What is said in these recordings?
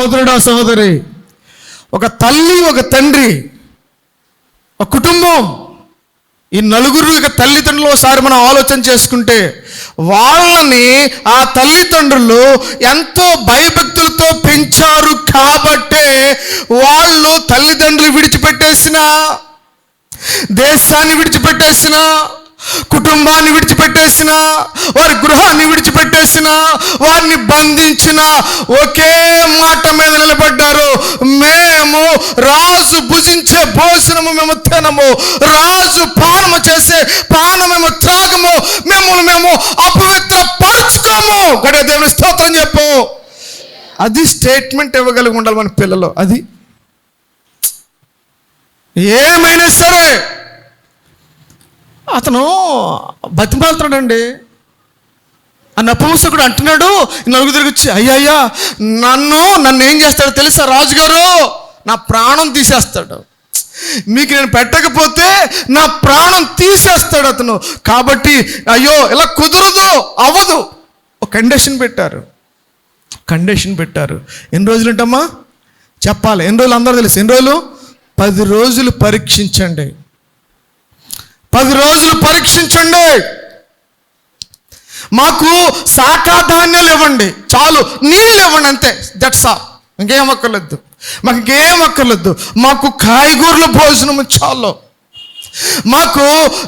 సహోదరుడు సహోదరి. ఒక తల్లి ఒక తండ్రి ఒక కుటుంబం. ఈ నలుగురు ఇక తల్లిదండ్రులు ఒకసారి మనం ఆలోచన చేసుకుంటే వాళ్ళని ఆ తల్లిదండ్రులు ఎంతో భయభక్తులతో పెంచారు కాబట్టే వాళ్ళు తల్లిదండ్రులు విడిచిపెట్టేసిన దేశాన్ని విడిచిపెట్టేసినా కుటుంబాన్ని విడిచిపెట్టేసిన వారి గృహాన్ని విడిచిపెట్టేసిన వారిని బంధించిన ఒకే మాట మీద నిలబడ్డారు. మేము రాజు భుజించే భోజనము మేము తినము. రాజు పానము చేసే పానము మేము త్రాగము. మిమ్మల్ని మేము అపవిత్ర పరుచుకోము గడియ దేవుని స్తోత్రం చెప్పు. అది స్టేట్మెంట్ ఇవ్వగలిగి ఉండాలి మన పిల్లలు. అది ఏమైనా సరే అతను బతిమాలుతున్నాడండి. ఆ నపుంసకుడు అంటున్నాడు నలుగు తిరిగి వచ్చి నన్ను నన్ను ఏం చేస్తాడో తెలుసా రాజుగారు? నా ప్రాణం తీసేస్తాడు. మీకు నేను పెట్టకపోతే నా ప్రాణం తీసేస్తాడు అతను. కాబట్టి అయ్యో ఇలా కుదరదు అవ్వదు ఒక కండిషన్ పెట్టారు. కండిషన్ పెట్టారు. ఎన్ని రోజులు ఉంటామా చెప్పాలి. ఎన్ని రోజులు? అందరూ తెలుసు. ఎన్ని రోజులు? పది రోజులు పరీక్షించండి. పది రోజులు పరీక్షించండి. మాకు శాఖా ధాన్యాలు ఇవ్వండి చాలు నీళ్ళు ఇవ్వండి అంతే. దట్స్ ఆల్ ఇంకేం అక్కర్లేదు. మాకు ఇంకేం అక్కర్లేదు. మాకు కాయగూరల భోజనం చాలు. మాకు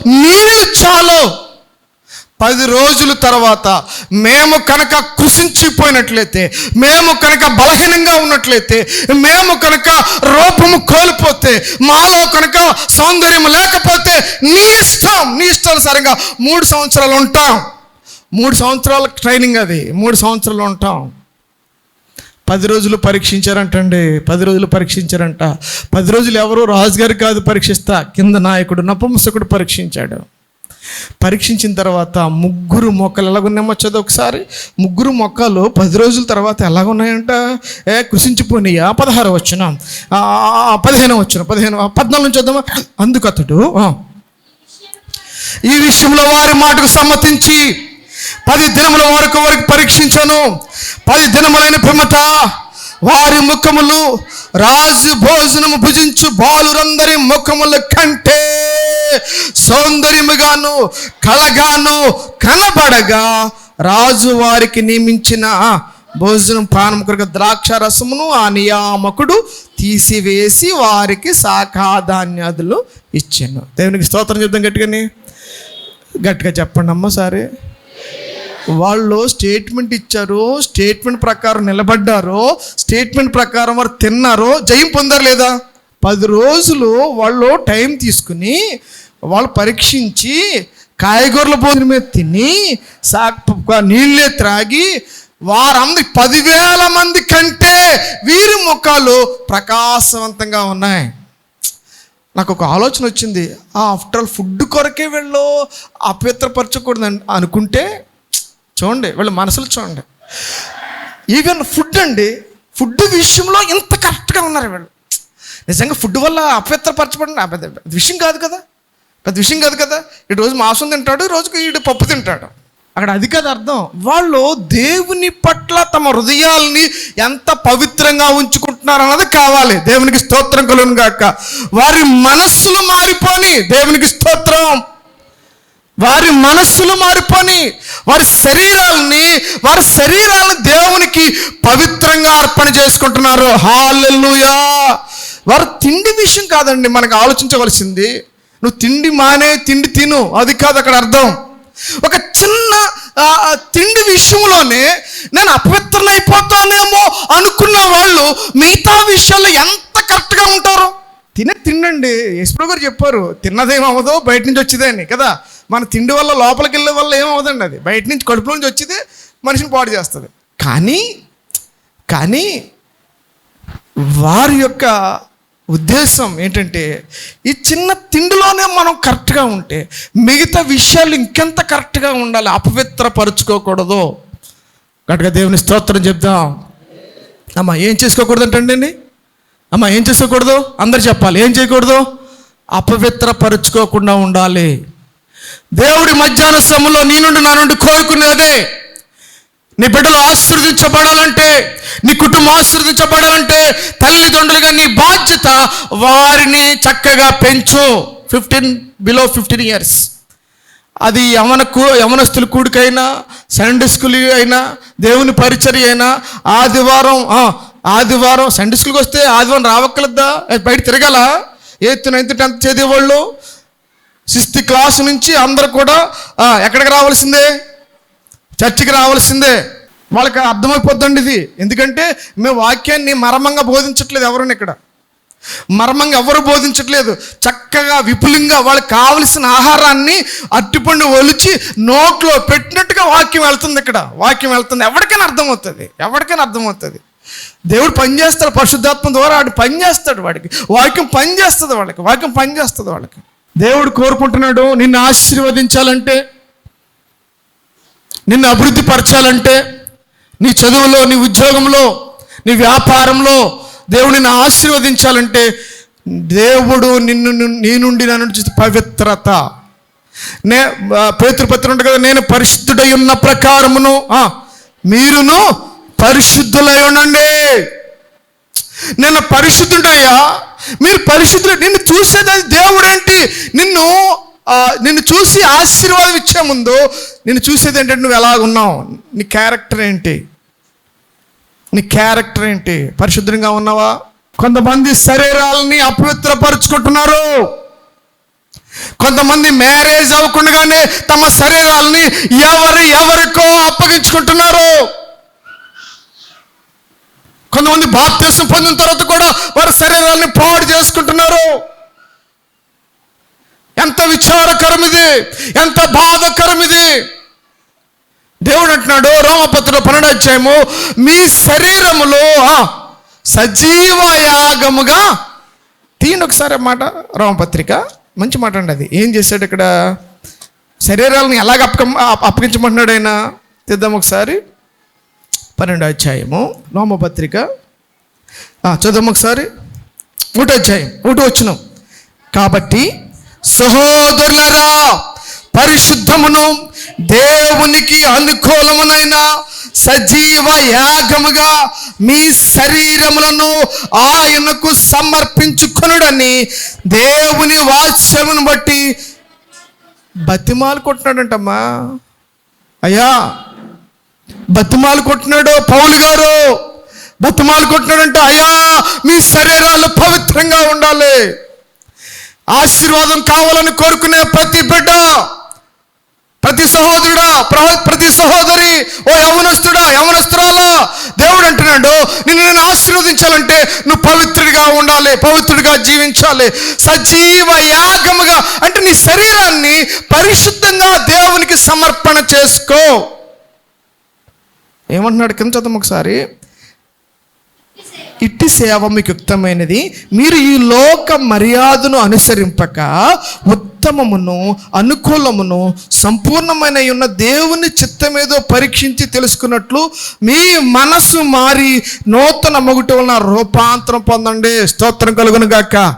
నీళ్ళు చాలు. పది రోజుల తర్వాత మేము కనుక కృషించిపోయినట్లయితే మేము కనుక బలహీనంగా ఉన్నట్లయితే మేము కనుక రూపము కోల్పోతే మాలో కనుక సౌందర్యం లేకపోతే నీ ఇష్టం నీ ఇష్టానుసారంగా మూడు సంవత్సరాలు ఉంటాం. మూడు సంవత్సరాల ట్రైనింగ్ అది మూడు సంవత్సరాలు ఉంటాం. పది రోజులు పరీక్షించారంటండి పది రోజులు పరీక్షించారంట. పది రోజులు ఎవరు రాజుగారు కాదు పరీక్షిస్తా కింద నాయకుడు నపంసకుడు పరీక్షించాడు. పరీక్షించిన తర్వాత ముగ్గురు మొక్కలు ఎలాగున్నామో చదువు ఒకసారి. ముగ్గురు మొక్కలు పది రోజుల తర్వాత ఎలాగున్నాయంట? ఏ కృషించిపోయినాయా పదహారు వచ్చిన. పదిహేను వచ్చిన పదిహేను పద్నాలుగు నుంచి వద్దామా? అందుకు అతడు ఈ విషయంలో వారి మాటకు సమ్మతించి పది దినముల వరకు వరకు పరీక్షించాను. పది దినములైన పిమ్మట వారి ముఖములు రాజు భోజనము భుజించు బాలురందరి ముఖముల కంటే సౌందర్యముగాను కళగాను కనబడగా రాజు వారికి నియమించిన భోజనం పానం కొరకు ద్రాక్ష రసమును ఆ నియామకుడు తీసివేసి వారికి శాఖాధాన్యాదులు ఇచ్చాను. దేవునికి స్తోత్రం చెప్తాం గట్టిగాని. గట్టిగా చెప్పండి అమ్మ సరే. వాళ్ళు స్టేట్మెంట్ ఇచ్చారు స్టేట్మెంట్ ప్రకారం నిలబడ్డారు స్టేట్మెంట్ ప్రకారం వారు తిన్నారో జయం పొందారు లేదా? పది రోజులు వాళ్ళు టైం తీసుకుని వాళ్ళు పరీక్షించి కాయగూరల భోజనం మీద తిని సా నీళ్ళే త్రాగి వారందరి పదివేల మంది కంటే వీరి ముఖాలు ప్రకాశవంతంగా ఉన్నాయి. నాకు ఒక ఆలోచన వచ్చింది. ఆఫ్టర్ ఆల్ ఫుడ్ కొరకే వెళ్ళు అపవిత్రపరచకూడదు అనుకుంటే చూడండి వీళ్ళ మనసులు చూడండి. ఈవెన్ ఫుడ్ అండి ఫుడ్ విషయంలో ఇంత కరెక్ట్గా ఉన్నారు వీళ్ళు. నిజంగా ఫుడ్ వల్ల అపవిత్రపరచబడిన పెద్ద విషయం కాదు కదా. పెద్ద విషయం కాదు కదా. ఈ రోజు మాంసం తింటాడు రోజుకి ఈడు పప్పు తింటాడు. అక్కడ అది కాదు అర్థం. వాళ్ళు దేవుని పట్ల తమ హృదయాల్ని ఎంత పవిత్రంగా ఉంచుకుంటున్నారు అన్నది కావాలి. దేవునికి స్తోత్రం కలుగును గాక. వారి మనస్సులు మారిపోని దేవునికి స్తోత్రం. వారి మనస్సులు మారిపోని వారి శరీరాలని వారి శరీరాలను దేవునికి పవిత్రంగా అర్పణ చేసుకుంటున్నారు. హాలెల్లుయా వారు తిండి విషయం కాదండి మనకు ఆలోచించవలసింది. నువ్వు తిండి మానే తిండి తిను అది కాదు అక్కడ అర్థం. ఒక చిన్న తిండి విషయంలోనే నేను అపవిత్రనైపోతానేమో అనుకున్న వాళ్ళు మిగతా విషయాల్లో ఎంత కరెక్ట్గా ఉంటారు? తినే తిండండి యశ్ప్రభు గారు చెప్పారు తిన్నదేమవ్వదో బయట నుంచి వచ్చేదే అని కదా? మన తిండి వల్ల లోపలికి వెళ్ళే వల్ల ఏమవుదండి అది? బయట నుంచి కడుపులో నుంచి వచ్చేది మనిషిని పాడు చేస్తుంది. కానీ కానీ వారి యొక్క ఉద్దేశం ఏంటంటే ఈ చిన్న తిండిలోనే మనం కరెక్ట్గా ఉంటే మిగతా విషయాలు ఇంకెంత కరెక్ట్గా ఉండాలి అపవిత్రపరుచుకోకూడదు. గట్టిగా దేవుని స్తోత్రం చెప్దాం. అమ్మ ఏం చేసుకోకూడదు అంటండి అమ్మ ఏం చేసుకోకూడదు అందరు చెప్పాలి. ఏం చేయకూడదు? అపవిత్రపరుచుకోకుండా ఉండాలి. దేవుడి మధ్యాహ్న సమయంలో నీ నుండి నా నుండి కోరుకునేదే. అదే నీ బిడ్డలు ఆశీర్దించబడాలంటే నీ కుటుంబం ఆశీర్దించబడాలంటే తల్లిదండ్రులుగా నీ బాధ్యత వారిని చక్కగా పెంచు. ఫిఫ్టీన్ బిలో ఫిఫ్టీన్ ఇయర్స్ అది యమనకు యవనస్తుల కూడికైనా సండే స్కూల్ అయినా దేవుని పరిచర్య అయినా ఆదివారం ఆదివారం సండే స్కూల్కి వస్తే ఆదివారం రావక్కలద్దా బయట తిరగాల? ఎయిత్ నైన్త్ టెన్త్ చదివేవాళ్ళు? సిక్స్త్ క్లాస్ నుంచి అందరు కూడా ఎక్కడికి రావాల్సిందే? చర్చికి రావాల్సిందే. వాళ్ళకి అర్థమైపోద్దండి ఇది. ఎందుకంటే మేము వాక్యాన్ని మర్మంగా బోధించట్లేదు ఎవరిని ఇక్కడ. మర్మంగా ఎవరు బోధించట్లేదు. చక్కగా విపులంగా వాళ్ళకి కావలసిన ఆహారాన్ని అట్టిపండు ఒలిచి నోట్లో పెట్టినట్టుగా వాక్యం వెళ్తుంది ఇక్కడ. వాక్యం వెళ్తుంది. ఎవరికైనా అర్థమవుతుంది. ఎవరికైనా అర్థమవుతుంది. దేవుడు పనిచేస్తాడు పరిశుద్ధాత్మ ద్వారా వాడు పనిచేస్తాడు వాడికి. వాక్యం పనిచేస్తుంది వాళ్ళకి వాక్యం పనిచేస్తుంది వాళ్ళకి. దేవుడు కోరుకుంటున్నాడు నిన్ను ఆశీర్వదించాలంటే నిన్ను అభివృద్ధి పరచాలంటే నీ చదువులో నీ ఉద్యోగంలో నీ వ్యాపారంలో దేవుడు నిన్ను ఆశీర్వదించాలంటే దేవుడు నిన్ను నీ నుండి నన్ను చూసి పవిత్రత. నే పేతృపత్రుడు ఉంటుంది కదా నేను పరిశుద్ధుడై ఉన్న ప్రకారమును ఆ, మీరును పరిశుద్ధులై ఉండండి నేను పరిశుద్ధుడయ్యా మీరు పరిశుద్ధులు నిన్ను చూసేది దేవుడేంటి? నిన్ను నిన్ను చూసి ఆశీర్వాదం ఇచ్చే ముందు నిన్ను చూసేది ఏంటంటే నువ్వు ఎలా ఉన్నావు నీ క్యారెక్టర్ ఏంటి? నీ క్యారెక్టర్ ఏంటి? పరిశుద్ధంగా ఉన్నావా? కొంతమంది శరీరాలని అపవిత్రపరుచుకుంటున్నారు. కొంతమంది మ్యారేజ్ అవ్వకుండానే తమ శరీరాలని ఎవరు ఎవరికో అప్పగించుకుంటున్నారు. కొంతమంది బాప్తీసం పొందిన తర్వాత కూడా వారి శరీరాన్ని పాడు చేసుకుంటున్నారు. ఎంత విచారకరం ఇది ఎంత బాధకరం ఇది. దేవుడు అంటున్నాడు రోమపత్రుడు పన్నెండు అధ్యాయము మీ శరీరములో సజీవ యాగముగా తీయండి ఒకసారి మాట రోమపత్రిక మంచి మాట అండి అది. ఏం చేశాడు ఇక్కడ? శరీరాలను ఎలాగ అప్పక అప్పగించమంటున్నాడు ఆయన? తీద్దాం ఒకసారి. పన్నెండో అధ్యాయము నోమపత్రిక ఆ, ఒకసారి. ఒకటి అధ్యాయం ఒకటి వచ్చిన కాబట్టి సహోదరులరా పరిశుద్ధమును దేవునికి అనుకూలమునైన సజీవ యాగముగా మీ శరీరములను ఆయనకు సమర్పించుకొనుడని దేవుని వాత్సమును బట్టి బతిమాలు కొట్టినాడంటమ్మా. అయ్యా బతిమాలు కొట్టినాడు పౌలు గారు. బతిమాలు కొట్టినాడంటే అయ్యా మీ శరీరాలు పవిత్రంగా ఉండాలి. ఆశీర్వాదం కావాలని కోరుకునే ప్రతి బిడ్డ ప్రతి సహోదరుడా ప్రతి సహోదరి ఓ యవనస్తుడా యవనస్తురాలా దేవుడు అంటున్నాడు నిన్ను నేను ఆశీర్వదించాలంటే నువ్వు పవిత్రుడిగా ఉండాలి పవిత్రుడిగా జీవించాలి. సజీవ యాగముగా అంటే నీ శరీరాన్ని పరిశుద్ధంగా దేవునికి సమర్పణ చేసుకో. ఏమంటున్నాడు? కింద చదువు ఒకసారి. ఇట్టి సేవ మీకు యుక్తమైనది. మీరు ఈ లోక మర్యాదను అనుసరింపక ఉత్తమమును అనుకూలమును సంపూర్ణమైన ఉన్న దేవుని చిత్తమేదో పరీక్షించి తెలుసుకున్నట్లు మీ మనసు మారి నూతన మొగుట వలన రూపాంతరం పొందండి. స్తోత్రం కలుగును గాక.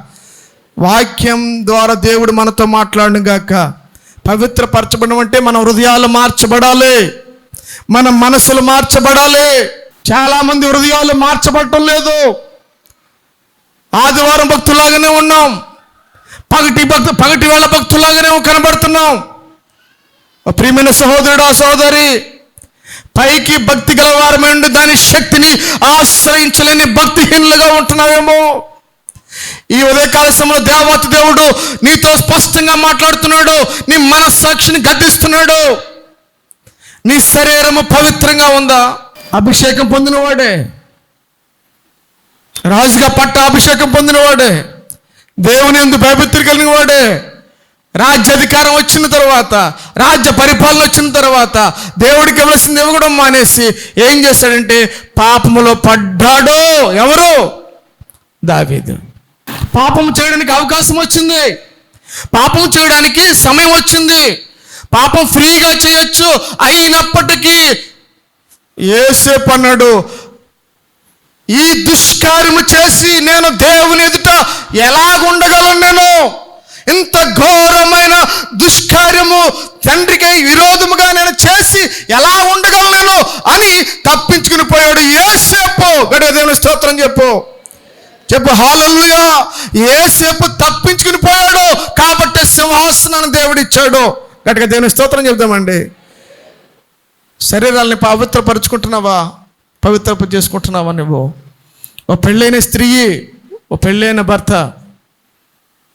వాక్యం ద్వారా దేవుడు మనతో మాట్లాడును గాక. పవిత్రపరచబడడం అంటే మన హృదయాలు మార్చబడాలి. మన మనసులు మార్చబడాలి. చాలా మంది హృదయాలు మార్చబడటం లేదు. ఆదివారం భక్తులాగానే ఉన్నాం. పగటి భక్తు పగటి వేళ భక్తులాగానే కనబడుతున్నాం. ప్రియమైన సహోదరుడు సహోదరి పైకి భక్తి గలవారమై ఉండి దాని శక్తిని ఆశ్రయించలేని భక్తిహీనులుగా ఉంటున్నావేమో. ఈ ఉదయకాల సమయంలో దేవత దేవుడు నీతో స్పష్టంగా మాట్లాడుతున్నాడు. నీ మనస్సాక్షిని గద్దిస్తున్నాడు. నీ శరీరము పవిత్రంగా ఉందా? అభిషేకం పొందినవాడే. రాజుగా పట్ట అభిషేకం పొందినవాడే. దేవుని ఎందు భయభక్తులు కలిగిన వాడే రాజ్యాధికారం వచ్చిన తర్వాత రాజ్య పరిపాలన వచ్చిన తర్వాత దేవుడికి ఇవ్వలసింది ఇవ్వడం మానేసి ఏం చేశాడంటే పాపములో పడ్డాడో ఎవరు? దావీదు. పాపం చేయడానికి అవకాశం వచ్చింది. పాపం చేయడానికి సమయం వచ్చింది. పాపం ఫ్రీగా చేయొచ్చు అయినప్పటికీ ఏసేపు అన్నాడు ఈ దుష్కార్యము చేసి నేను దేవుని ఎదుట ఎలాగుండగలను నేను? ఇంత ఘోరమైన దుష్కార్యము తండ్రికి విరోధముగా నేను చేసి ఎలా ఉండగలను అని తప్పించుకుని పోయాడు ఏసేపు గడియ దేవుని స్తోత్రం చెప్పు. చెప్పు హాలల్లుయా. ఏసేపు తప్పించుకుని పోయాడు కాబట్టి సింహాసనాన్ని దేవుడిచ్చాడు ఇచ్చాడు. గట్టిగా దేవుని స్తోత్రం చెప్దామండి శరీరాల్ని పవిత్రపరుచుకుంటున్నావా? పవిత్ర చేసుకుంటున్నావా నువ్వు? ఓ పెళ్ళైన స్త్రీ ఓ పెళ్ళైన భర్త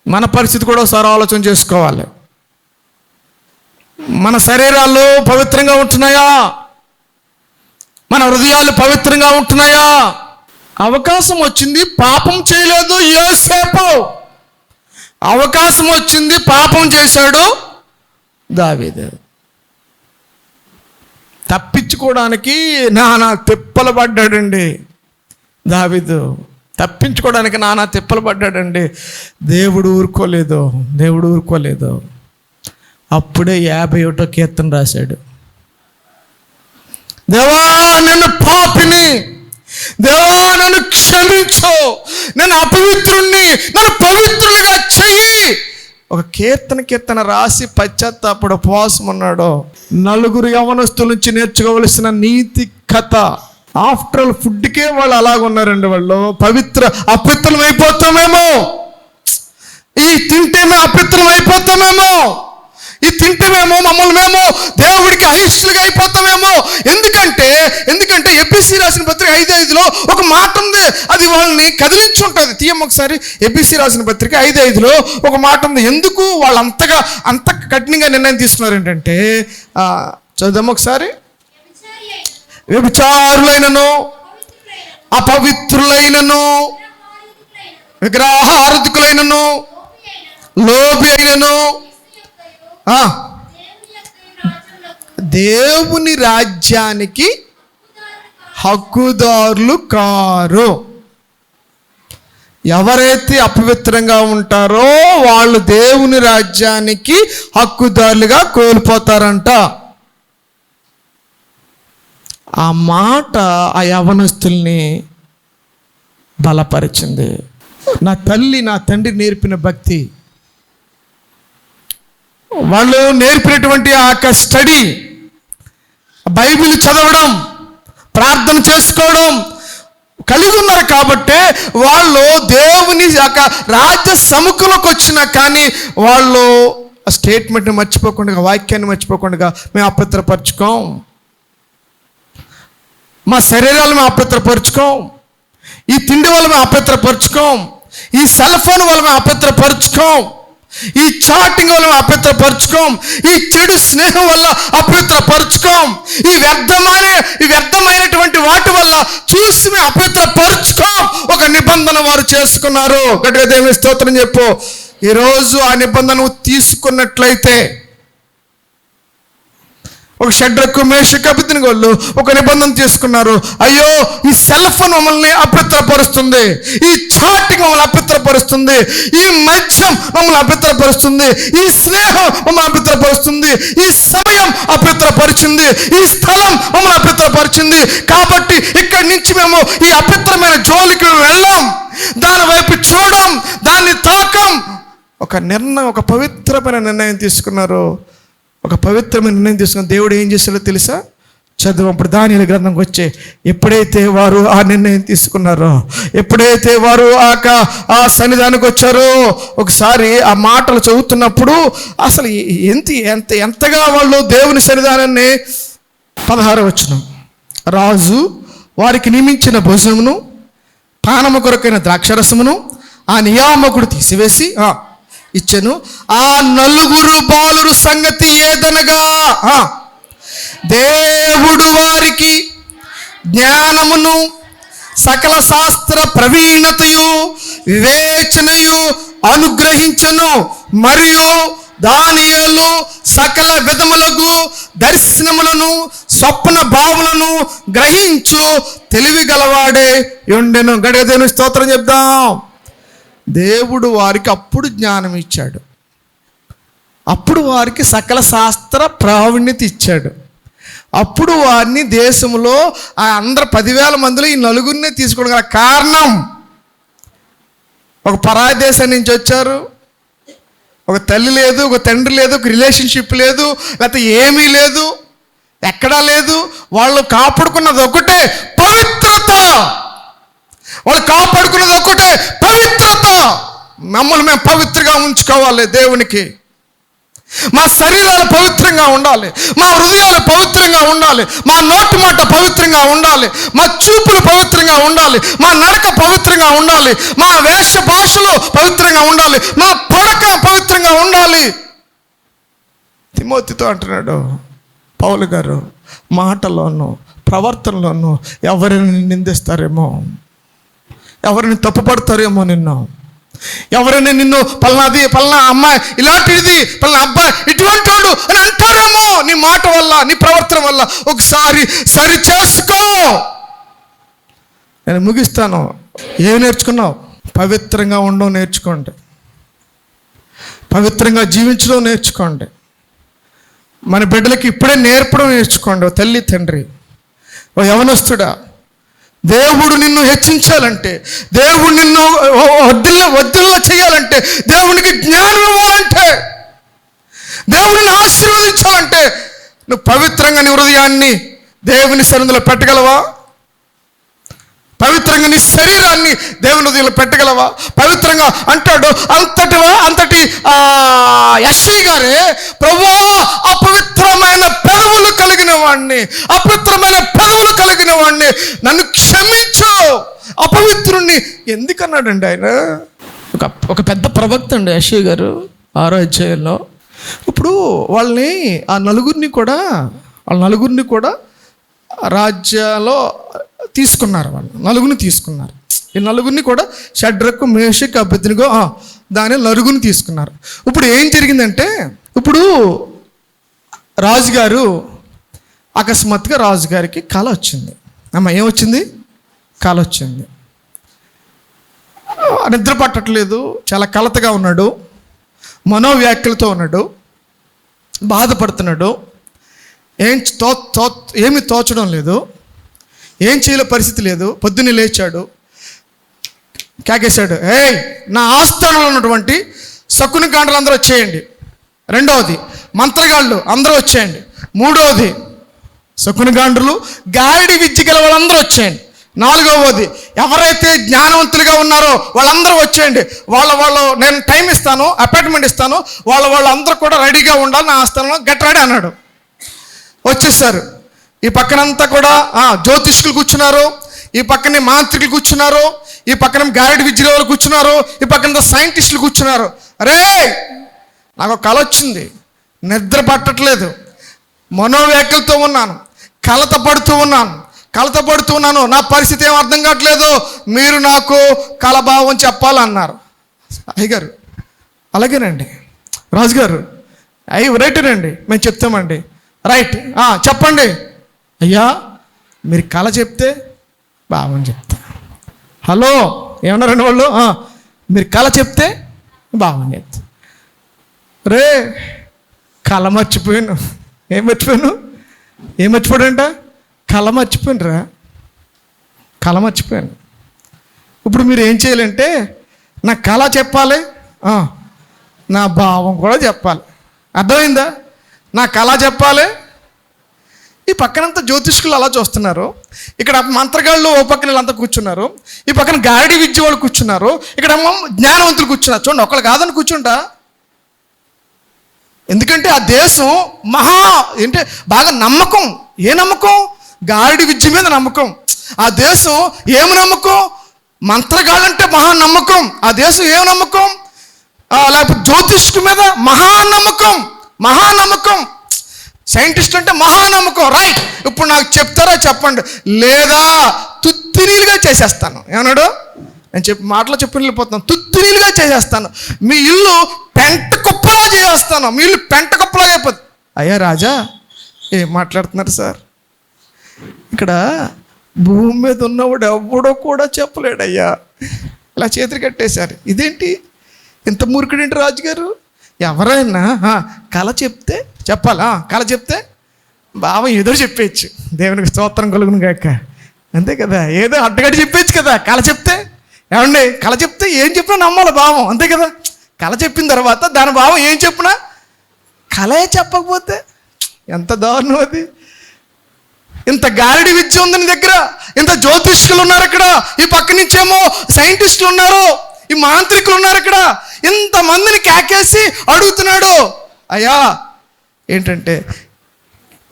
మన పరిస్థితి కూడా ఒకసారి ఆలోచన చేసుకోవాలి. మన శరీరాలు పవిత్రంగా ఉంటున్నాయా? మన హృదయాలు పవిత్రంగా ఉంటున్నాయా? అవకాశం వచ్చింది పాపం చేయలేదు ఏసేపు అవకాశం వచ్చింది పాపం చేశాడు దావీదు. తప్పించుకోవడానికి నానా తిప్పలు పడ్డాడండి దావిదు. తప్పించుకోవడానికి నానా తిప్పలు పడ్డాడండి. దేవుడు ఊరుకోలేదు దేవుడు ఊరుకోలేదు. అప్పుడే యాభై ఒకటో కీర్తన రాశాడు. దేవా నన్ను పాపిని దేవా నన్ను క్షమించు. నేను అపవిత్రుణ్ణి నన్ను పవిత్రులుగా చెయ్యి. ఒక కీర్తన కీర్తన రాసి పశ్చాత్తాపడు ఉపవాసం ఉన్నాడో. నలుగురు యవనస్తుల నుంచి నేర్చుకోవలసిన నీతి కథ. ఆఫ్టర్ ఆల్ ఫుడ్కే వాళ్ళు అలాగున్నారండి వాళ్ళు. పవిత్ర అపిత్రం అయిపోతామేమో ఈ తింటేనే అపిత్రం అయిపోతామేమో ఈ తింటేమేమో మమ్మల్ని మేము దేవుడికి అహిష్టులుగా అయిపోతామేమో. ఎందుకంటే ఎందుకంటే ఎబిసి రాసిన పత్రిక ఐదు ఐదులో ఒక మాట ఉంది. అది వాళ్ళని కదిలించి ఉంటుంది తీయం ఒకసారి. ఎబిసి రాసిన పత్రిక ఐదు ఐదులో ఒక మాట ఉంది. ఎందుకు వాళ్ళు అంతగా అంత కఠినంగా నిర్ణయం తీసుకున్నారు ఏంటంటే చదుదాము చదుదాం ఒకసారి? వ్యభిచారులైనను అపవిత్రులైనను విగ్రహారధికులైనను లోబి అయినను దేవుని రాజ్యానికి హక్కుదారులు కారు. ఎవరైతే అపవిత్రంగా ఉంటారో వాళ్ళు దేవుని రాజ్యానికి హక్కుదారులుగా కోల్పోతారంట. ఆ మాట ఆ యవనస్తుల్ని బలపరిచింది. నా తల్లి నా తండ్రి నేర్పిన భక్తి. వాళ్ళు నేర్పినటువంటి ఆ యొక్క స్టడీ బైబిల్ చదవడం ప్రార్థన చేసుకోవడం కలిగి ఉన్నారు కాబట్టే వాళ్ళు దేవుని యొక్క రాజ్య సముఖంలోకి వచ్చినా కానీ వాళ్ళు ఆ స్టేట్మెంట్ని మర్చిపోకుండా వాక్యాన్ని మర్చిపోకుండా మేము అపవిత్రపరచుకోం మా శరీరాలు మేము అపవిత్రపరచుకోం ఈ తిండి వల్ల మేము అపవిత్రపరచుకోం ఈ సెల్ ఫోన్ వల్ల మేము అపత్రపరచుకోం ఈ చాటింగ్ వల్ల మేము అపవిత్రపరచుకోం ఈ చెడు స్నేహం వల్ల అపవిత్రపరచుకోం ఈ వ్యర్థమైన ఈ వ్యర్థమైనటువంటి వాటి వల్ల చూసి మేము అపవిత్రపరచుకోం ఒక నిబంధన వారు చేసుకున్నారు. గట్టిగా దేవి స్తోత్రం చెప్పు. ఈరోజు ఆ నిబంధన తీసుకున్నట్లయితే ఒక షడ్రకు మేషకు అభిదిని ఒక నిబంధన చేసుకున్నారు అయ్యో ఈ సెల్ ఫోన్ మమ్మల్ని అపవిత్రపరుస్తుంది ఈ చాటింగ్ మమ్మల్ని అపవిత్రపరుస్తుంది ఈ మద్యం మమ్మల్ని అపవిత్రపరుస్తుంది ఈ స్నేహం మమ్మల్ని అపవిత్రపరుస్తుంది ఈ సమయం అభ్యతరపరిచింది ఈ స్థలం మమ్మల్ని అభ్యతరపరిచింది కాబట్టి ఇక్కడి నుంచి మేము ఈ అభ్యతరమైన జోలికి మేము వెళ్ళాం. దాని వైపు చూడం దాన్ని తాకం. ఒక నిర్ణయం ఒక పవిత్రమైన నిర్ణయం తీసుకున్నారు. ఒక పవిత్రమైన నిర్ణయం తీసుకున్న దేవుడు ఏం చేశాడో తెలుసా? చదువు అప్పుడు దాని గ్రంథంకి వచ్చే. ఎప్పుడైతే వారు ఆ నిర్ణయం తీసుకున్నారో ఎప్పుడైతే వారు ఆక ఆ సన్నిధానికి వచ్చారో ఒకసారి ఆ మాటలు చదువుతున్నప్పుడు అసలు ఎంత ఎంత ఎంతగా వాళ్ళు దేవుని సన్నిధానాన్ని పదహారు వచ్చిన రాజు వారికి నియమించిన భోజనమును పానము కొరకైన ద్రాక్షరసమును ఆ నియామకుడు తీసివేసి ఇచ్చెను. ఆ నలుగురు బాలురు సంగతి ఏదనగా దేవుడు వారికి జ్ఞానమును సకల శాస్త్ర ప్రవీణతయు వివేచనయు అనుగ్రహించను. మరియు దానియలు సకల విధములకు దర్శనములను స్వప్న భావములను గ్రహించు తెలివి గలవాడే ఉండెను. గడిగదేను స్తోత్రం చెప్దాం. దేవుడు వారికి అప్పుడు జ్ఞానం ఇచ్చాడు. అప్పుడు వారికి సకల శాస్త్ర ప్రావీణ్యత ఇచ్చాడు. అప్పుడు వారిని దేశంలో ఆ అందరు పదివేల మందిలో ఈ నలుగురినే తీసుకోవడం గల కారణం. ఒక పరాయి దేశం నుంచి వచ్చారు. ఒక తల్లి లేదు ఒక తండ్రి లేదు ఒక రిలేషన్షిప్ లేదు లేకపోతే ఏమీ లేదు ఎక్కడా లేదు. వాళ్ళు కాపాడుకున్నది ఒకటే పవిత్రత. వాళ్ళు కాపాడుకున్నది ఒకటే పవిత్రత. మమ్మల్ని మేము పవిత్రంగా ఉంచుకోవాలి దేవునికి. మా శరీరాలు పవిత్రంగా ఉండాలి. మా హృదయాలు పవిత్రంగా ఉండాలి. మా నోటి మాట పవిత్రంగా ఉండాలి. మా చూపులు పవిత్రంగా ఉండాలి. మా నడక పవిత్రంగా ఉండాలి. మా వేష భాషలు పవిత్రంగా ఉండాలి. మా పడక పవిత్రంగా ఉండాలి. తిమోతితో అంటున్నాడు పౌలు గారు మాటలోనూ ప్రవర్తనలోనూ ఎవరిని నిందిస్తారేమో? ఎవరిని తప్పుపడతారేమో నిన్ను? ఎవరైనా నిన్ను పలానాది పలానా అమ్మాయి ఇలాంటిది పలానా అబ్బాయి ఇటువంటి వాడు అని అంటారేమో? నీ మాట వల్ల నీ ప్రవర్తన వల్ల ఒకసారి సరి చేసుకో. నేను ముగిస్తాను. ఏం నేర్చుకున్నావు? పవిత్రంగా ఉండడం నేర్చుకోండి. పవిత్రంగా జీవించడం నేర్చుకోండి. మన బిడ్డలకి ఇప్పుడే నేర్పడం నేర్చుకోండి. ఓ తల్లి తండ్రి. ఓ యవనస్తుడా దేవుడు నిన్ను హెచ్చించాలంటే దేవుడు నిన్ను వద్దుల్లో వద్దుల్లో చేయాలంటే దేవునికి జ్ఞానం ఇవ్వాలంటే దేవుడిని ఆశీర్వదించాలంటే నువ్వు పవిత్రంగా నీ హృదయాన్ని దేవుని సన్నిధిలో పెట్టగలవా? పవిత్రంగా నీ శరీరాన్ని దేవుని హృదయంలో పెట్టగలవా? పవిత్రంగా అంటాడు అంతటివా? అంతటి ఆ, యశ్వి గారే ప్రభా అపవిత్రమైన పెదవులు కలిగిన వాడిని అపవిత్రమైన పెదవులు కలిగిన వాడిని నన్ను క్షమించు. అపవిత్రుణ్ణి. ఎందుకన్నాడండి ఆయన? ఒక ఒక పెద్ద ప్రవక్త అండి యశ్వి గారు ఆరో అధ్యాయంలో. ఇప్పుడు వాళ్ళని ఆ నలుగురిని కూడా వాళ్ళ నలుగురిని కూడా రాజ్యాలో తీసుకున్నారు వాళ్ళు నలుగురిని తీసుకున్నారు. ఈ నలుగురిని కూడా షడ్రకు మేషక్ అభ్యర్థినిగో దాని నలుగురిని తీసుకున్నారు. ఇప్పుడు ఏం జరిగిందంటే ఇప్పుడు రాజుగారు అకస్మాత్తుగా రాజుగారికి కళ వచ్చింది. అమ్మ ఏమొచ్చింది కళ వచ్చింది. నిద్ర పట్టట్లేదు చాలా కలతగా ఉన్నాడు మనోవ్యాఖ్యలతో ఉన్నాడు బాధపడుతున్నాడు ఏం తో తో ఏమి తోచడం లేదు. ఏం చేయలే పరిస్థితి లేదు. పొద్దున్నే లేచాడు. కేకేశాడు ఏ నా ఆస్థానంలో ఉన్నటువంటి శకుని గాండ్రులు అందరూ వచ్చేయండి. రెండవది మంత్రగాళ్ళు అందరూ వచ్చేయండి. మూడవది శకుని గాండ్రులు గాయడి విద్య గల వాళ్ళందరూ వచ్చేయండి. నాలుగవది ఎవరైతే జ్ఞానవంతులుగా ఉన్నారో వాళ్ళందరూ వచ్చేయండి. వాళ్ళ వాళ్ళు నేను టైం ఇస్తాను అపాయింట్మెంట్ ఇస్తాను వాళ్ళ వాళ్ళందరూ కూడా రెడీగా ఉండాలి నా ఆస్థానంలో గెట్ రెడీ అన్నాడు. వచ్చేసారు. ఈ పక్కనంతా కూడా ఆ, జ్యోతిష్కులు కూర్చున్నారు ఈ పక్కనే మాంత్రికులు కూర్చున్నారు ఈ పక్కన గారెడ్ వాళ్ళు కూర్చున్నారు ఈ పక్కన సైంటిస్టులు కూర్చున్నారు. అరే నాకు ఒక కళ వచ్చింది. నిద్ర పట్టట్లేదు. మనోవ్యాఖ్యలతో ఉన్నాను. కలత పడుతూ ఉన్నాను. కలత పడుతూ ఉన్నాను. నా పరిస్థితి ఏం అర్థం కావట్లేదు. మీరు నాకు కలభావం చెప్పాలన్నారు. అయ్యగారు అలాగేనండి. రాజుగారు అయ్యి రైటేనండి మేము చెప్తామండి. రైట్ చెప్పండి. అయ్యా మీరు కళ చెప్తే బాగుంది చెప్తా. హలో ఏమన్నారండి వాళ్ళు? మీరు కళ చెప్తే బాగుంది చెప్తా. రే కళ మర్చిపోయాను. ఏం మర్చిపోయాను? ఏం మర్చిపోయాడంట? కళ మర్చిపోయినరా? కళ మర్చిపోయాను. ఇప్పుడు మీరు ఏం చేయాలంటే నా కళ చెప్పాలి. నా భావం కూడా చెప్పాలి. అర్థమైందా? నా కళ చెప్పాలి. ఈ పక్కనంతా జ్యోతిష్కులు అలా చూస్తున్నారు. ఇక్కడ మంత్రగాళ్ళు ఓ పక్కన వీళ్ళంతా కూర్చున్నారు. ఈ పక్కన గాడి విద్య వాళ్ళు కూర్చున్నారు. ఇక్కడ జ్ఞానవంతులు కూర్చున్నారు. చూడండి ఒకళ్ళు కాదని కూర్చుంటా. ఎందుకంటే ఆ దేశం మహా ఏంటి బాగా నమ్మకం. ఏ నమ్మకం? గారడి విద్య మీద నమ్మకం. ఆ దేశం ఏమి నమ్మకం? మంత్రగాళ్ళంటే మహా నమ్మకం. ఆ దేశం ఏమి నమ్మకం? లేకపోతే జ్యోతిష్కు మీద మహా నమ్మకం. మహా నమ్మకం. సైంటిస్ట్ అంటే మహా నమ్మకం రైట్. ఇప్పుడు నాకు చెప్తారా చెప్పండి. లేదా తుత్తినీలుగా చేసేస్తాను. ఏమన్నాడు? నేను చెప్పి మాటలో చెప్పి వెళ్ళిపోతాను తుత్తినీలుగా చేసేస్తాను. మీ ఇల్లు పెంట కుప్పలా చేసేస్తాను. మీ ఇల్లు పెంట కుప్పలా అయిపోతుంది అయ్యా రాజా ఏం మాట్లాడుతున్నారు సార్? ఇక్కడ భూమి మీద ఉన్నవాడు ఎవడో కూడా చెప్పలేడయ్యా. ఇలా చేతులు కట్టేశారు. ఇదేంటి? ఇంత మూర్ఖుడేంటి రాజుగారు? ఎవరైనా కళ చెప్తే చెప్పాలా? కళ చెప్తే బావ ఏదో చెప్పేయచ్చు. దేవునికి స్తోత్రం కలుగును గాక. అంతే కదా? ఏదో అడ్డగడ్డి చెప్పేయచ్చు కదా? కళ చెప్తే? ఏమండి కళ చెప్తే ఏం చెప్పినా నమ్మాలి భావం అంతే కదా? కళ చెప్పిన తర్వాత దాని భావం ఏం చెప్పినా కళే చెప్పకపోతే ఎంత దారుణం అది. ఇంత గాలిడి విద్య ఉంది నీ దగ్గర? ఇంత జ్యోతిష్కులు ఉన్నారు ఇక్కడ? ఈ పక్క నుంచేమో సైంటిస్టులు ఉన్నారు. ఈ మాంత్రికులు ఉన్నారు ఇక్కడ. ఇంతమందిని కేకేసి అడుగుతున్నాడు. అయ్యా ఏంటంటే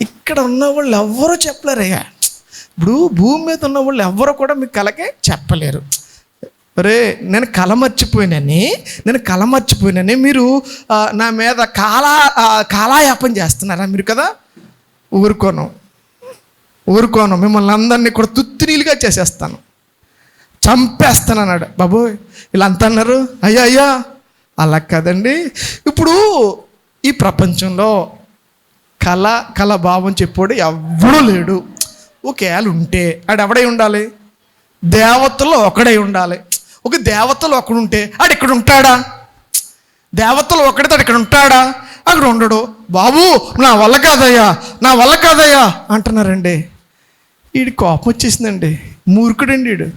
ఇక్కడ ఉన్న వాళ్ళు ఎవ్వరూ చెప్పలేరయ్యా ఇప్పుడు భూమి మీద ఉన్న వాళ్ళు ఎవ్వరు కూడా మీకు కలకే చెప్పలేరు. రే నేను కల మర్చిపోయినని నేను కల మర్చిపోయినని మీరు నా మీద కాలా కాలాయాపం చేస్తున్నారా మీరు కదా? ఊరుకోను. ఊరుకోను. మిమ్మల్ని అందరినీ కూడా తుత్తినీలుగా చేసేస్తాను. చంపేస్తాను అన్నాడు బాబోయ్ ఇలా అంత అన్నారు అయ్యా అయ్యా. అలా కదండి. ఇప్పుడు ఈ ప్రపంచంలో కళ కళ భావం చెప్పాడు ఎవడూ లేడు. ఒకవేళ ఉంటే ఆడు ఎవడై ఉండాలి? దేవతలో ఒకడై ఉండాలి. ఒక దేవతలు ఒకడు ఉంటే ఆడు ఇక్కడ ఉంటాడా దేవతలు ఒకడితే ఇక్కడ ఉంటాడా అక్కడ ఉండడు బాబు నా వల్ల కాదయ్యా నా వల్ల కాదయ్యా అంటున్నారండి. వీడి కోపం వచ్చేసిందండి. మూర్ఖుడండి వీడు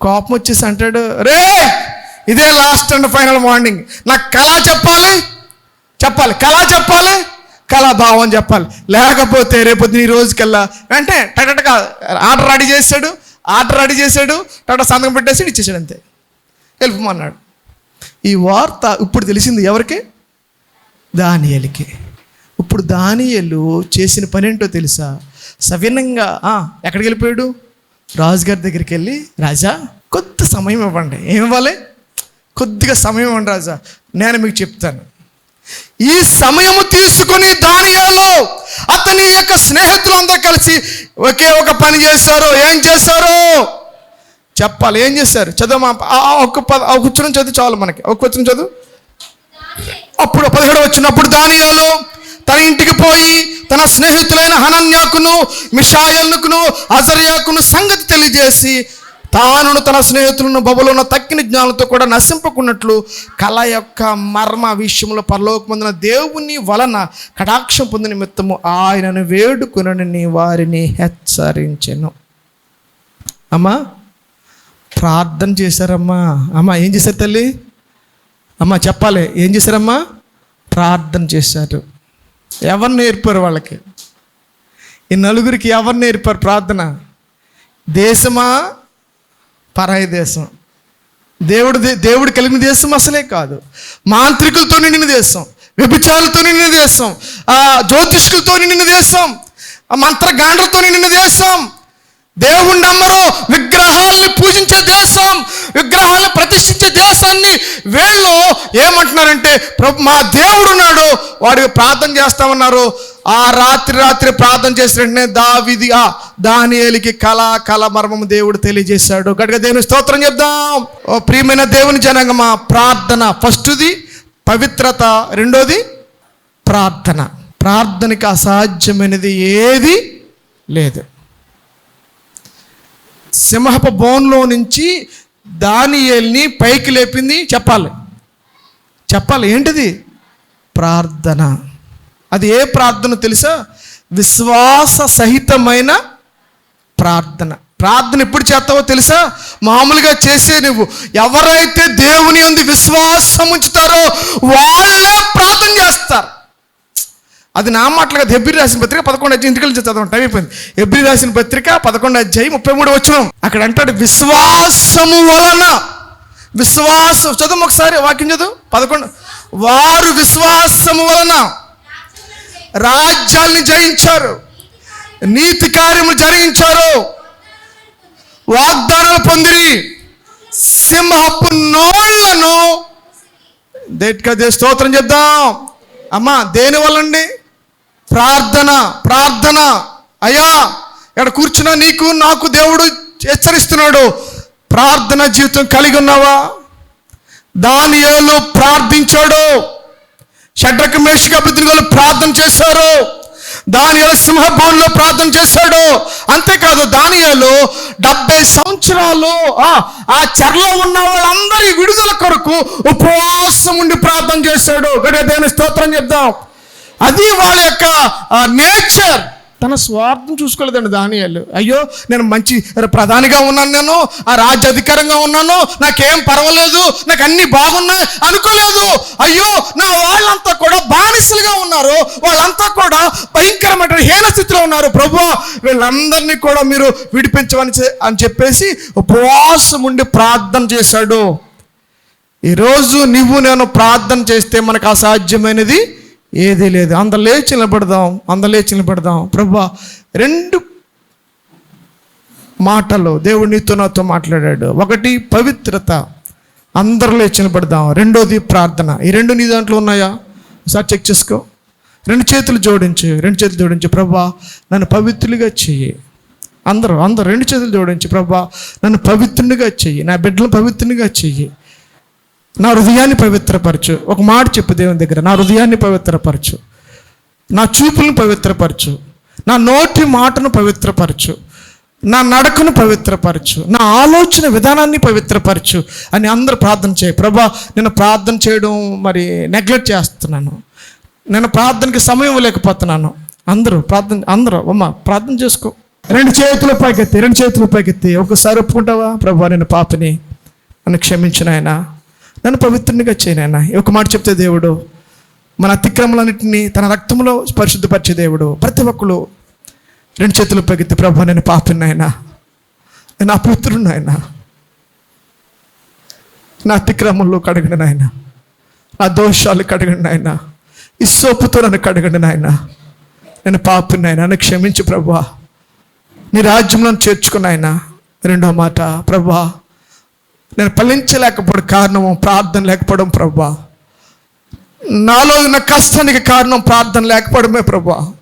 కోపం వచ్చేసి అంటాడు రే ఇదే లాస్ట్ అండ్ ఫైనల్ మార్నింగ్ నాకు కళ చెప్పాలి? చెప్పాలి. కళ చెప్పాలి? భావం చెప్పాలి. లేకపోతే రేపు ఈ రోజుకల్లా వెంటనే టటటగా ఆర్డర్ రెడీ చేశాడు ఆర్డర్ రెడీ చేశాడు టట సంతకం పెట్టేసి ఇచ్చేసాడు అంతే. వెళ్ళిపోమన్నాడు ఈ వార్త ఇప్పుడు తెలిసింది ఎవరికి? దానియలికి. ఇప్పుడు దానియలు చేసిన పని ఏంటో తెలుసా సవినంగా ఎక్కడికి వెళ్ళిపోయాడు? రాజుగారి దగ్గరికి వెళ్ళి రాజా కొద్ది సమయం ఇవ్వండి. ఏం ఇవ్వాలి కొద్దిగా సమయం ఇవ్వండి రాజా. నేను మీకు చెప్తాను. ఈ సమయము తీసుకుని దానియాలో అతని యొక్క స్నేహితులందరూ కలిసి ఒకే ఒక పని చేశారు. ఏం చేశారు? చెప్పాలి. ఏం చేశారు? చదువు మా ఒక్క పద ఒక వచ్చిన చదువు చాలు మనకి. ఒక వచ్చిన చదువు. అప్పుడు పదిహేడు వచ్చినప్పుడు దానియాలు తన ఇంటికి పోయి తన స్నేహితులైన హనన్యాకును మిషాయల్నుకును అజర్యాకును సంగతి తెలియజేసి తానును తన స్నేహితులను బబులున్న తక్కిన జ్ఞానంతో కూడా నశింపకున్నట్లు కళ యొక్క మర్మ విషయంలో పరలోకమందున దేవుని వలన కటాక్షం పొందిన నిమిత్తము ఆయనను వేడుకునని వారిని హెచ్చరించెను. అమ్మా ప్రార్థన చేశారమ్మా. అమ్మా ఏం చేశారు తల్లి? అమ్మా చెప్పాలి. ఏం చేశారమ్మా? ప్రార్థన చేశారు. ఎవరు నేర్పారు వాళ్ళకి? ఈ నలుగురికి ఎవరు నేర్పారు ప్రార్థన? దేశమా? పరాయి దేశం. దేవుడు దే- దేవుడు కలిగిన దేశం అసలే కాదు. మాంత్రికులతో నిండిన దేశం వ్యభిచారులతో నిండిన దేశం జ్యోతిష్కులతో నిండిన దేశం మంత్రగాండ్రతో నిండిన దేశం దేవుణ్ణి నమ్మరు. విగ్రహాల్ని పూజించే దేశం విగ్రహాలను ప్రతిష్ఠించే దేశాన్ని వీళ్ళు ఏమంటున్నారంటే ప్రభు మా దేవుడు ఉన్నాడు వాడికి ప్రార్థన చేస్తామన్నారు. ఆ రాత్రి రాత్రి ప్రార్థన చేసిన వెంటనే దావిది ఆ దానియలికి కళ కళ మర్మం దేవుడు తెలియజేశాడు. గడిగా దేవుని స్తోత్రం చెప్దాం. ఓ ప్రియమైన దేవుని జనంగమా ప్రార్థన ఫస్ట్ది పవిత్రత రెండోది ప్రార్థన. ప్రార్థనకి అసాధ్యమైనది ఏది లేదు. సింహపు బోన్లో నుంచి దానియేల్ని పైకి లేపింది. చెప్పాలి. చెప్పాలి. ఏంటిది? ప్రార్థన. అది ఏ ప్రార్థన తెలుసా? విశ్వాస సహితమైన ప్రార్థన. ప్రార్థన ఎప్పుడు చేస్తావో తెలుసా? మామూలుగా చేసే నువ్వు. ఎవరైతే దేవుని ఉంది విశ్వాసం ఉంచుతారో వాళ్ళే ప్రార్థన చేస్తారు. అది నా మాటలు కాదు హెబ్రి రాసిన పత్రిక పదకొండు అధ్యాయం ఇంటికి చదవడం టైం అయిపోయింది. ఎబ్రి రాసిన పత్రిక పదకొండు అధ్యాయం ముప్పై మూడు వచ్చిన అక్కడ అంటాడు విశ్వాసము వలన విశ్వాసం చదువు ఒకసారి వాక్యం చదువు. పదకొండు. వారు విశ్వాసము వలన రాజ్యాల్ని జయించారు నీతి కార్యములు జరిగించారు. వాగ్దానాలు పొందిరి. సింహపు నోళ్ళను దేట్గా స్తోత్రం చేద్దాం. అమ్మా దేని వల్లండి ప్రార్థన ప్రార్థన. అయ్యా ఇక్కడ కూర్చున్న నీకు నాకు దేవుడు హెచ్చరిస్తున్నాడు. ప్రార్థన జీవితం కలిగి ఉన్నావా? దానియేలు ప్రార్థించాడు. షడ్రక మేషిక బుద్ధిగోలు ప్రార్థన చేశారు. దానియాలు సింహభూమిలో ప్రార్థన చేశాడు. అంతేకాదు దానియాలు డెబ్బై సంవత్సరాలు ఆ ఆ చెరలో ఉన్న వాళ్ళందరి విడుదల కొరకు ఉపవాసం ఉండి ప్రార్థన చేశాడు. గడే దేని స్తోత్రం చెప్దాం. అది వాళ్ళ యొక్క నేచర్. తన స్వార్థం చూసుకోలేదండి దానియాలు. అయ్యో నేను మంచి ప్రధానిగా ఉన్నాను నేను ఆ రాజ్యాధికారంగా ఉన్నాను నాకేం పర్వాలేదు నాకు అన్ని బాగున్నాయి అనుకోలేదు. అయ్యో నా వాళ్ళంతా కూడా బానిసలుగా ఉన్నారు వాళ్ళంతా కూడా భయంకరమైన హీన స్థితిలో ఉన్నారు. ప్రభు వీళ్ళందరినీ కూడా మీరు విడిపించమని అని చెప్పేసి ఉపవాసం ఉండి ప్రార్థన చేశాడు. ఈరోజు నువ్వు నేను ప్రార్థన చేస్తే మనకు అసాధ్యమైనది ఏదీ లేదు. అంత లేచి నిలబడదాం అంత లేచి నిలబడదాం. ప్రభా రెండు మాటలు దేవుడు నీతో నాతో మాట్లాడాడు. ఒకటి పవిత్రత అందరూ లేచి నిలబడదాం. రెండోది ప్రార్థన. ఈ రెండు నీ దాంట్లో ఉన్నాయా? ఒకసారి చెక్ చేసుకో. రెండు చేతులు జోడించు రెండు చేతులు జోడించు. ప్రభా నన్ను పవిత్రులుగా చెయ్యి. అందరూ అందరూ రెండు చేతులు జోడించి. ప్రభా నన్ను పవిత్రునిగా చెయ్యి. నా బిడ్డలను పవిత్రునిగా చెయ్యి. నా హృదయాన్ని పవిత్రపరచు. ఒక మాట చెప్పు దేవుని దగ్గర. నా హృదయాన్ని పవిత్రపరచు. నా చూపులను పవిత్రపరచు. నా నోటి మాటను పవిత్రపరచు. నా నడకను పవిత్రపరచు. నా ఆలోచన విధానాన్ని పవిత్రపరచు అని అందరూ ప్రార్థన చేయి. ప్రభా నేను ప్రార్థన చేయడం మరి నెగ్లెక్ట్ చేస్తున్నాను. నేను ప్రార్థనకి సమయం లేకపోతున్నాను అందరూ ప్రార్థన అందరూ అమ్మ ప్రార్థన చేసుకో. రెండు చేతుల పైకెత్తి రెండు చేతుల పైకెత్తి. ఒకసారి ఒప్పుకుంటావా? ప్రభా నేను పాపని నన్ను క్షమించిన ఆయన. నన్ను పవిత్రునిగా చేయనైనా ఒక మాట చెప్తే దేవుడు మన అతిక్రమలన్నింటినీ తన రక్తంలో పరిశుద్ధపరిచే దేవుడు. ప్రతి ఒక్కరు రెండు చేతులు పగితే ప్రభు నేను పాపిని నేను అపవిత్రుడు నా అతిక్రమంలో కడగండి నాయన. నా దోషాలు కడగండి నాయన. ఈ సోపుతో నన్ను కడగండి నాయన. నేను పాపిన్నాయన నన్ను క్షమించు ప్రభా. నీ రాజ్యంలో చేర్చుకున్నాయన రెండో మాట ప్రభా నేను ఫలించలేకపోవడం కారణము ప్రార్థన లేకపోవడం ప్రభా. నాలో ఉన్న కష్టానికి కారణం ప్రార్థన లేకపోవడమే ప్రభా.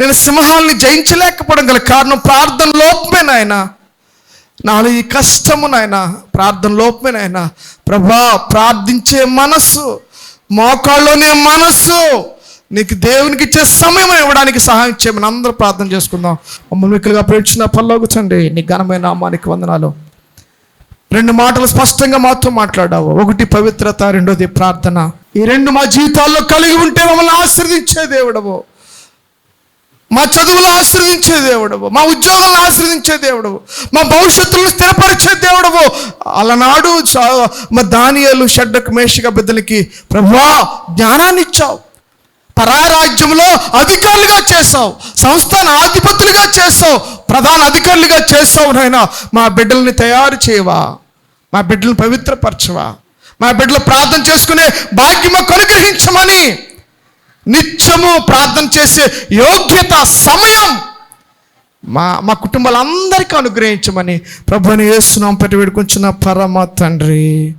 నేను సింహాల్ని జయించలేకపోవడం గల కారణం ప్రార్థన లోపమే నాయన. నాలో ఈ కష్టము నాయన ప్రార్థన లోపమే నాయన. ప్రభా ప్రార్థించే మనస్సు మోకాళ్ళలోనే మనస్సు నీకు దేవునికి ఇచ్చే సమయం ఇవ్వడానికి సహాయం చేయమని అందరూ ప్రార్థన చేసుకుందాం. మమ్మల్ని ఇక్కడ ప్రేక్షణ పల్లోగుచండి నీ ఘనమైన నామానికి వందనాలు. రెండు మాటలు స్పష్టంగా మాతో మాట్లాడావు. ఒకటి పవిత్రత రెండోది ప్రార్థన. ఈ రెండు మా జీవితాల్లో కలిగి ఉంటే మమ్మల్ని ఆశ్రదించే దేవుడవు. మా చదువులు ఆశ్రదించే దేవుడవు. మా ఉద్యోగాలను ఆశ్రదించే దేవుడవు. మా భవిష్యత్తులను స్థిరపరిచే దేవుడవు. అలనాడు మా దానియాలు షడ్డకు మేషక బిడ్డలకి ప్రభువా జ్ఞానాన్ని ఇచ్చావు. పరారాజ్యంలో అధికారులుగా చేసావు సంస్థాన ఆధిపతులుగా చేసావు ప్రధాన అధికారులుగా చేస్తావు నాయన. మా బిడ్డల్ని తయారు చేయవా? మా బిడ్డలను పవిత్రపరచవా? మా బిడ్డలు ప్రార్థన చేసుకునే భాగ్యము కనుగ్రహించమని నిత్యము ప్రార్థన చేసే యోగ్యత సమయం మా మా కుటుంబాలందరికీ అనుగ్రహించమని ప్రభుని వేస్తున్నాం పెట్టి వేడుకుంటున్న పరమ తండ్రి.